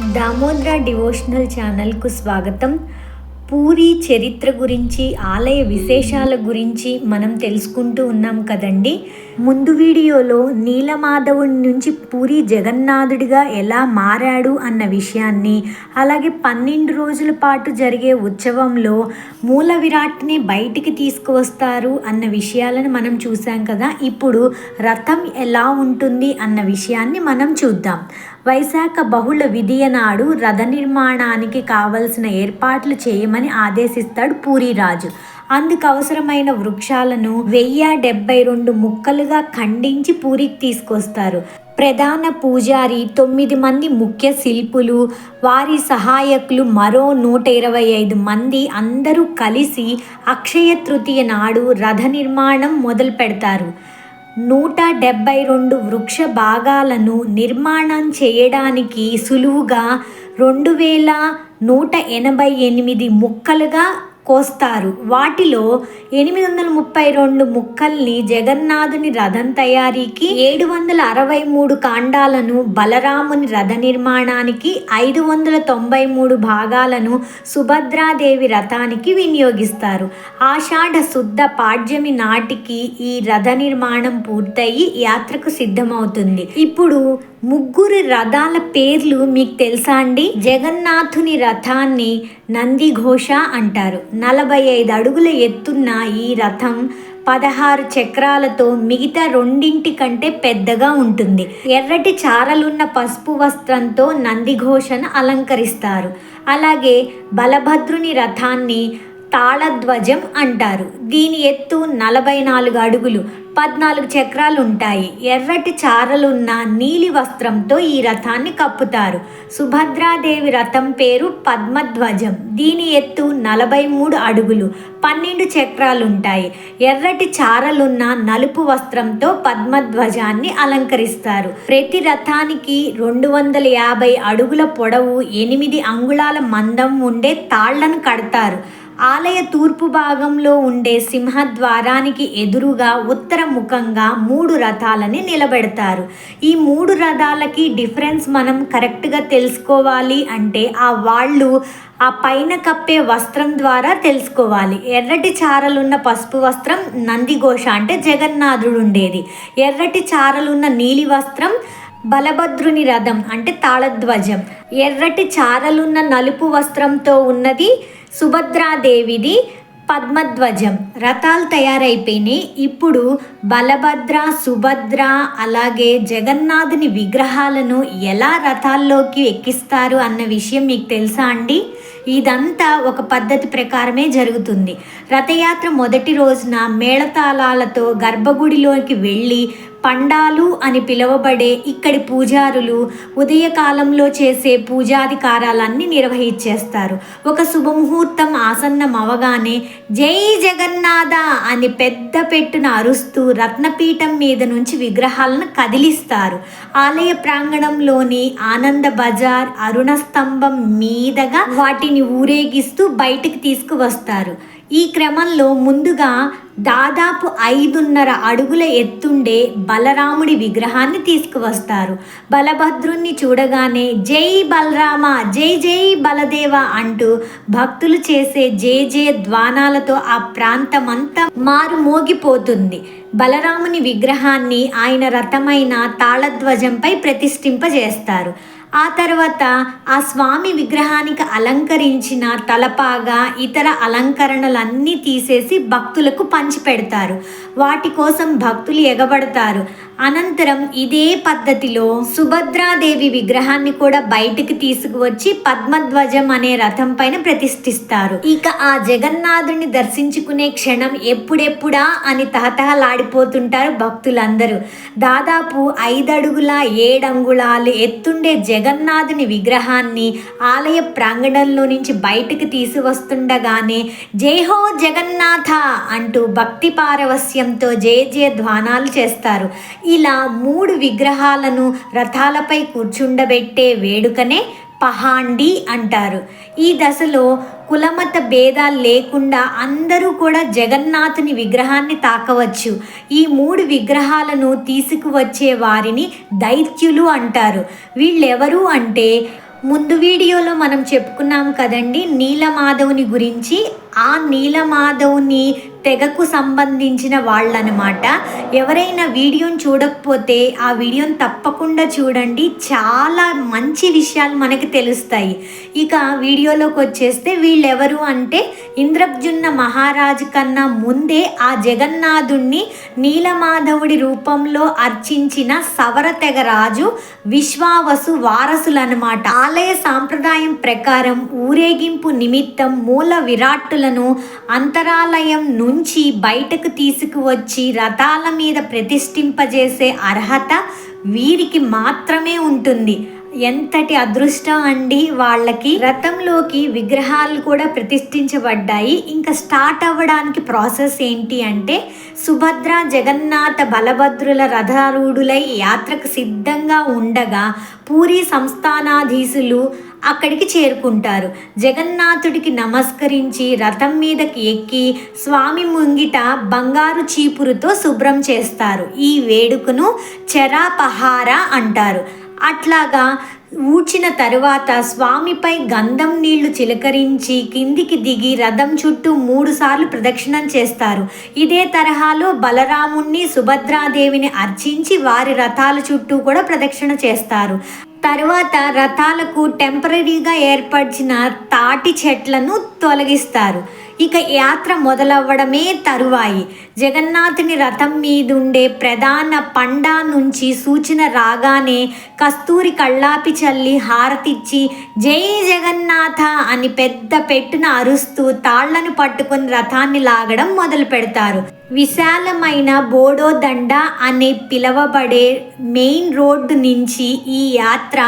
Damodra devotional ఛానల్కు స్వాగతం. పూరి చరిత్ర గురించి ఆలయ విశేషాల గురించి మనం తెలుసుకుంటూ ఉన్నాం కదండి. ముందు వీడియోలో నీలమాధవుడి నుంచి పూరి జగన్నాథుడిగా ఎలా మారాడు అన్న విషయాన్ని అలాగే పన్నెండు రోజుల పాటు జరిగే ఉత్సవంలో మూల విరాట్ని బయటికి తీసుకువస్తారు అన్న విషయాలను మనం చూసాం కదా. ఇప్పుడు రథం ఎలా ఉంటుంది అన్న విషయాన్ని మనం చూద్దాం. వైశాఖ బహుళ విధియ నాడు రథ నిర్మాణానికి కావలసిన ఏర్పాట్లు చేయమని ఆదేశిస్తాడు పూరిరాజు. అందుకు అవసరమైన వృక్షాలను వెయ్యి డెబ్బై రెండు ముక్కలుగా ఖండించి పూరికి తీసుకొస్తారు. ప్రధాన పూజారి తొమ్మిది మంది ముఖ్య శిల్పులు వారి సహాయకులు మరో నూట ఇరవై ఐదు మంది అందరూ కలిసి అక్షయ తృతీయ నాడు రథ నిర్మాణం మొదలు పెడతారు నూట డెబ్బై రెండు వృక్ష భాగాలను నిర్మాణం చేయడానికి సులువుగా రెండు వేల నూట ఎనభై ఎనిమిది ముక్కలుగా కోస్తారు. వాటిలో ఎనిమిది వందల ముప్పై రెండు ముక్కల్ని జగన్నాథుని రథం తయారీకి ఏడు వందల అరవై మూడు కాండాలను బలరాముని రథ నిర్మాణానికి ఐదు వందల తొంభై మూడు భాగాలను సుభద్రాదేవి రథానికి వినియోగిస్తారు. ఆషాఢ శుద్ధ పాడ్యమి నాటికి ఈ రథ నిర్మాణం పూర్తయి యాత్రకు సిద్ధమవుతుంది. ఇప్పుడు ముగ్గురు రథాల పేర్లు మీకు తెలుసా అండి? జగన్నాథుని రథాన్ని నందిఘోష అంటారు. నలభై ఐదు అడుగుల ఎత్తున్న ఈ రథం పదహారు చక్రాలతో మిగతా రెండింటి కంటే పెద్దగా ఉంటుంది. ఎర్రటి చారలున్న పసుపు వస్త్రంతో నందిఘోషను అలంకరిస్తారు. అలాగే బలభద్రుని రథాన్ని తాళధ్వజం అంటారు. దీని ఎత్తు నలభై నాలుగు అడుగులు. పద్నాలుగు చక్రాలు ఉంటాయి ఎర్రటి చారలున్న నీలి వస్త్రంతో ఈ రథాన్ని కప్పుతారు. సుభద్రాదేవి రథం పేరు పద్మధ్వజం. దీని ఎత్తు నలభై మూడు అడుగులు. పన్నెండు చక్రాలుంటాయి. ఎర్రటి చారలున్న నలుపు వస్త్రంతో పద్మధ్వజాన్ని అలంకరిస్తారు. ప్రతి రథానికి రెండు వందల యాభై అడుగుల పొడవు ఎనిమిది అంగుళాల మందం ఉండే తాళ్ళను కడతారు. ఆలయ తూర్పు భాగంలో ఉండే సింహద్వారానికి ఎదురుగా ఉత్తర ముఖంగా మూడు రథాలని నిలబెడతారు. ఈ మూడు రథాలకి డిఫరెన్స్ మనం కరెక్ట్గా తెలుసుకోవాలి అంటే ఆ వాళ్ళు ఆ పైన కప్పే వస్త్రం ద్వారా తెలుసుకోవాలి. ఎర్రటి చారలున్న పసుపు వస్త్రం నందిఘోష అంటే జగన్నాథుడు ఉండేది. ఎర్రటి చారలున్న నీలి వస్త్రం బలభద్రుని రథం అంటే తాళధ్వజం. ఎర్రటి చారలున్న నలుపు వస్త్రంతో ఉన్నది సుభద్రాదేవిది పద్మధ్వజం. రథాలు తయారైపోయినాయి. ఇప్పుడు బలభద్ర సుభద్ర అలాగే జగన్నాథుని విగ్రహాలను ఎలా రథాల్లోకి ఎక్కిస్తారు అన్న విషయం మీకు తెలుసా అండి? ఇదంతా ఒక పద్ధతి ప్రకారమే జరుగుతుంది. రథయాత్ర మొదటి రోజున మేళతాళాలతో గర్భగుడిలోకి వెళ్ళి పండాలు అని పిలువబడే ఇక్కడి పూజారులు ఉదయకాలంలో చేసే పూజాధికారాలన్నీ నిర్వహించేస్తారు. ఒక శుభముహూర్తం ఆసన్నం అవగానే జై జగన్నాథ అని పెద్ద పెట్టున అరుస్తూ రత్నపీఠం మీద నుంచి విగ్రహాలను కదిలిస్తారు. ఆలయ ప్రాంగణంలోని ఆనంద బజార్ అరుణ స్తంభం మీదగా వాటిని ఊరేగిస్తూ బయటకు తీసుకువస్తారు. ఈ క్రమంలో ముందుగా దాదాపు ఐదున్నర అడుగుల ఎత్తుండే బలరాముడి విగ్రహాన్ని తీసుకువస్తారు. బలభద్రుణ్ణి చూడగానే జై బలరామ జై జై బలదేవ అంటూ భక్తులు చేసే జే జే ద్వానాలతో ఆ ప్రాంతమంతా మారు మోగిపోతుంది. బలరాముని విగ్రహాన్ని ఆయన రథమైన తాళధ్వజంపై ప్రతిష్ఠింపజేస్తారు. ఆ తర్వాత ఆ స్వామి విగ్రహానికి అలంకరించిన తలపాగా ఇతర అలంకరణలన్నీ తీసేసి భక్తులకు పంచిపెడతారు. వాటి కోసం భక్తులు ఎగబడతారు. అనంతరం ఇదే పద్ధతిలో సుభద్రాదేవి విగ్రహాన్ని కూడా బయటికి తీసుకువచ్చి పద్మధ్వజం అనే రథం పైన ప్రతిష్ఠిస్తారు. ఇక ఆ జగన్నాథుని దర్శించుకునే క్షణం ఎప్పుడెప్పుడా అని తహతహలాడిపోతుంటారు భక్తులందరూ. దాదాపు ఐదడుగుల ఏడంగుళాలు ఎత్తుండే జగన్నాథుని విగ్రహాన్ని ఆలయ ప్రాంగణంలో నుంచి బయటకు తీసువస్తుండగానే జయహో జగన్నాథ అంటూ భక్తి పారవస్యంతో జయ జయ ధ్వానాలు చేస్తారు. ఇలా మూడు విగ్రహాలను రథాలపై కూర్చుండబెట్టే వేడుకనే పహాండి అంటారు. ఈ దశలో కులమత భేదాలు లేకుండా అందరూ కూడా జగన్నాథుని విగ్రహాన్ని తాకవచ్చు. ఈ మూడు విగ్రహాలను తీసుకువచ్చే వారిని దైత్యులు అంటారు. వీళ్ళెవరు అంటే ముందు వీడియోలో మనం చెప్పుకున్నాం కదండి నీలమాధవుని గురించి ఆ నీలమాధవుని తెగకు సంబంధించిన వాళ్ళనమాట. ఎవరైనా వీడియోని చూడకపోతే ఆ వీడియోని తప్పకుండా చూడండి. చాలా మంచి విషయాలు మనకి తెలుస్తాయి. ఇక వీడియోలోకి వచ్చేస్తే వీళ్ళెవరు అంటే ఇంద్రజున్న మహారాజు కన్నా ముందే ఆ జగన్నాథుణ్ణి నీలమాధవుడి రూపంలో అర్చించిన సవర తెగ రాజు విశ్వావసు వారసులన్నమాట ఆలయ సాంప్రదాయం ప్రకారం ఊరేగింపు నిమిత్తం మూల విరాట్ విరాట్టులను అంతరాలయం నుంచి బయటకు తీసుకువచ్చి రథాల మీద ప్రతిష్ఠింపజేసే అర్హత వీరికి మాత్రమే ఉంటుంది. ఎంతటి అదృష్టం అండి వాళ్ళకి? రథంలోకి విగ్రహాలు కూడా ప్రతిష్ఠించబడ్డాయి. ఇంకా స్టార్ట్ అవ్వడానికి ప్రాసెస్ ఏంటి అంటే సుభద్ర జగన్నాథ బలభద్రుల రథారూఢులై యాత్రకు సిద్ధంగా ఉండగా పూరి సంస్థానాధీశులు అక్కడికి చేరుకుంటారు. జగన్నాథుడికి నమస్కరించి రథం మీదకి ఎక్కి స్వామి ముంగిట బంగారు చీపురుతో శుభ్రం చేస్తారు. ఈ వేడుకను చెరాపహార అంటారు. అట్లాగా ఊడ్చిన తరువాత స్వామిపై గంధం నీళ్ళు చిలకరించి కిందికి దిగి రథం చుట్టూ మూడుసార్లు ప్రదక్షిణం చేస్తారు. ఇదే తరహాలో బలరాముణ్ణి సుభద్రాదేవిని అర్చించి వారి రథాల చుట్టూ కూడా ప్రదక్షిణ చేస్తారు. తరువాత రథాలకు టెంపరీగా ఏర్పరిచిన తాటి చెట్లను తొలగిస్తారు. ఇక యాత్ర మొదలవ్వడమే తరువాయి. జగన్నాథుని రథం మీదుండే ప్రధాన పండా నుంచి సూచన రాగానే కస్తూరి కళ్ళాపి చల్లి హారతిచ్చి జై జగన్నాథ అని పెద్ద పెట్టున అరుస్తూ తాళ్ళను పట్టుకుని రథాన్ని లాగడం మొదలు పెడతారు. విశాలమైన బోడోదండ అనే పిలవబడే మెయిన్ రోడ్డు నుంచి ఈ యాత్ర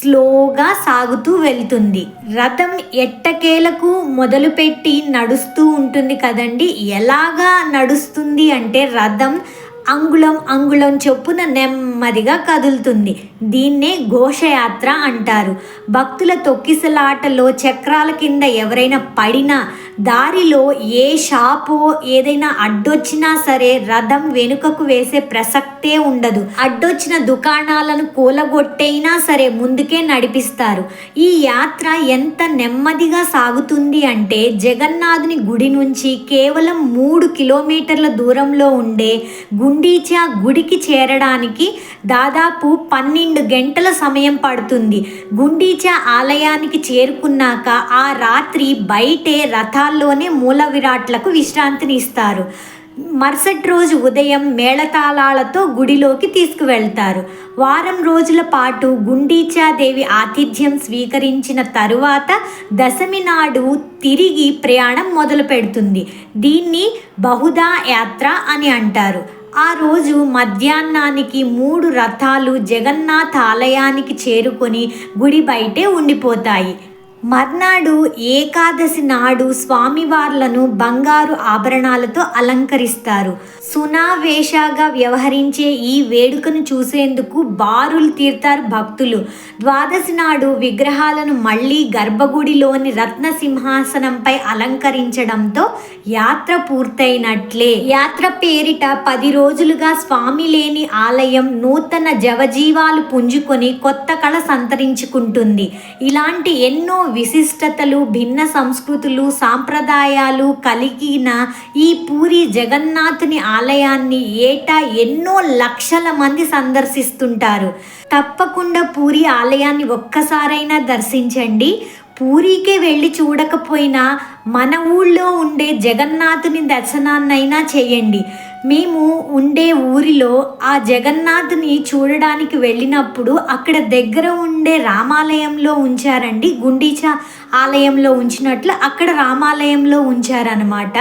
స్లోగా సాగుతూ వెళ్తుంది. రథం ఎట్టకేలకు మొదలుపెట్టి నడుస్తూ ఉంటుంది కదండి. ఎలాగా నడుస్తుంది అంటే రథం అంగుళం అంగుళం చొప్పున నెమ్మదిగా కదులుతుంది. దీన్నే ఘోషయాత్ర అంటారు. భక్తుల తొక్కిసలాటలో చక్రాల కింద ఎవరైనా పడినా దారిలో ఏ షాపో ఏదైనా అడ్డొచ్చినా సరే రథం వెనుకకు వేసే ప్రసక్తే ఉండదు. అడ్డొచ్చిన దుకాణాలను కూలగొట్టైనా సరే ముందుకే నడిపిస్తారు. ఈ యాత్ర ఎంత నెమ్మదిగా సాగుతుంది అంటే జగన్నాథుని గుడి నుంచి కేవలం మూడు కిలోమీటర్ల దూరంలో ఉండే గుండీచా గుడికి చేరడానికి దాదాపు పన్నెండు గంటల సమయం పడుతుంది. గుండీచా ఆలయానికి చేరుకున్నాక ఆ రాత్రి బయటే రథాల్లోనే మూల విరాట్లకు విశ్రాంతిని ఇస్తారు. మరుసటి రోజు ఉదయం మేళతాళాలతో గుడిలోకి తీసుకువెళ్తారు. వారం రోజుల పాటు గుండీచాదేవి ఆతిథ్యం స్వీకరించిన తరువాత దశమి నాడు తిరిగి ప్రయాణం మొదలు పెడుతుంది దీన్ని బహుదా యాత్ర అని అంటారు. ఆ రోజు మధ్యాహ్నానికి మూడు రథాలు జగన్నాథ్ ఆలయానికి చేరుకొని గుడి బయటే ఉండిపోతాయి. మర్నాడు ఏకాదశి నాడు స్వామివార్లను బంగారు ఆభరణాలతో అలంకరిస్తారు. సునావేషగా వ్యవహరించే ఈ వేడుకను చూసేందుకు బారులు తీర్తారు భక్తులు. ద్వాదశి నాడు విగ్రహాలను మళ్ళీ గర్భగుడిలోని రత్న సింహాసనంపై అలంకరించడంతో యాత్ర పూర్తయినట్లే. యాత్ర పేరిట పది రోజులుగా స్వామి లేని ఆలయం నూతన జవజీవాలు పుంజుకొని కొత్త కళ సంతరించుకుంటుంది. ఇలాంటి ఎన్నో విశిష్టతలు భిన్న సంస్కృతులు సాంప్రదాయాలు కలిగిన ఈ పూరి జగన్నాథుని ఆలయాన్ని ఏటా ఎన్నో లక్షల మంది సందర్శిస్తుంటారు. తప్పకుండా పూరి ఆలయాన్ని ఒక్కసారైనా దర్శించండి. పూరీకే వెళ్ళి చూడకపోయినా మన ఊళ్ళో ఉండే జగన్నాథుని దర్శనాన్నైనా చేయండి. మేము ఉండే ఊరిలో ఆ జగన్నాథ్ని చూడడానికి వెళ్ళినప్పుడు అక్కడ దగ్గర ఉండే రామాలయంలో ఉంచారండి గుండీచా ఆలయంలో ఉంచినట్లు అక్కడ రామాలయంలో ఉంచారనమాట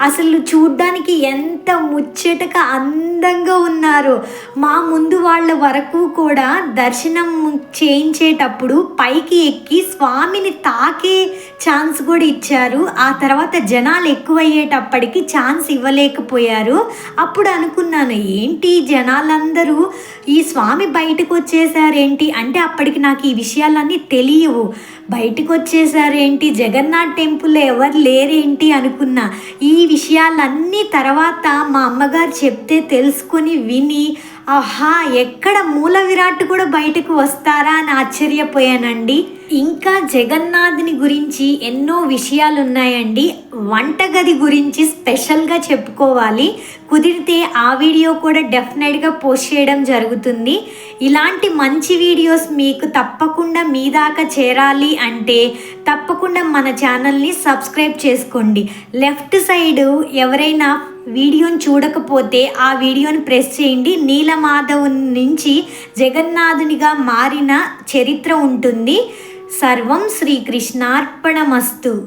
అసలు చూడ్డానికి ఎంత ముచ్చటగా అందంగా ఉన్నారో. మా ముందు వాళ్ళ వరకు కూడా దర్శనం చేయించేటప్పుడు పైకి ఎక్కి స్వామిని తాకే ఛాన్స్ కూడా ఇచ్చారు. ఆ తర్వాత జనాలు ఎక్కువయ్యేటప్పటికి ఛాన్స్ ఇవ్వలేకపోయారు. అప్పుడు అనుకున్నాను ఏంటి జనాలందరూ ఈ స్వామి బయటకు వచ్చేసారేంటి? అంటే అప్పటికి నాకు ఈ విషయాలన్నీ తెలియవు. బయటకు వచ్చేసారేంటి? జగన్నాథ్ టెంపుల్లో ఎవరు లేరేంటి అనుకున్నా. ఈ విషయాలన్నీ తర్వాత మా అమ్మగారు చెప్తే తెలుసుకొని విని ఆహా ఎక్కడ మూల విరాట్ కూడా బయటకు వస్తారా అని ఆశ్చర్యపోయానండి. ఇంకా జగన్నాథ్ని గురించి ఎన్నో విషయాలు ఉన్నాయండి వంటగది గురించి స్పెషల్గా చెప్పుకోవాలి. కుదిరితే ఆ వీడియో కూడా డెఫినెట్గా పోస్ట్ చేయడం జరుగుతుంది. ఇలాంటి మంచి వీడియోస్ మీకు తప్పకుండా మీ దాకా చేరాలి అంటే తప్పకుండా మన ఛానల్ని సబ్స్క్రైబ్ చేసుకోండి. లెఫ్ట్ సైడ్ ఎవరైనా వీడియోని చూడకపోతే ఆ వీడియోని ప్రెస్ చేయండి. నీలమాధవ్ నుంచి జగన్నాథునిగా మారిన చరిత్ర ఉంటుంది. సర్వం శ్రీకృష్ణార్పణమస్తు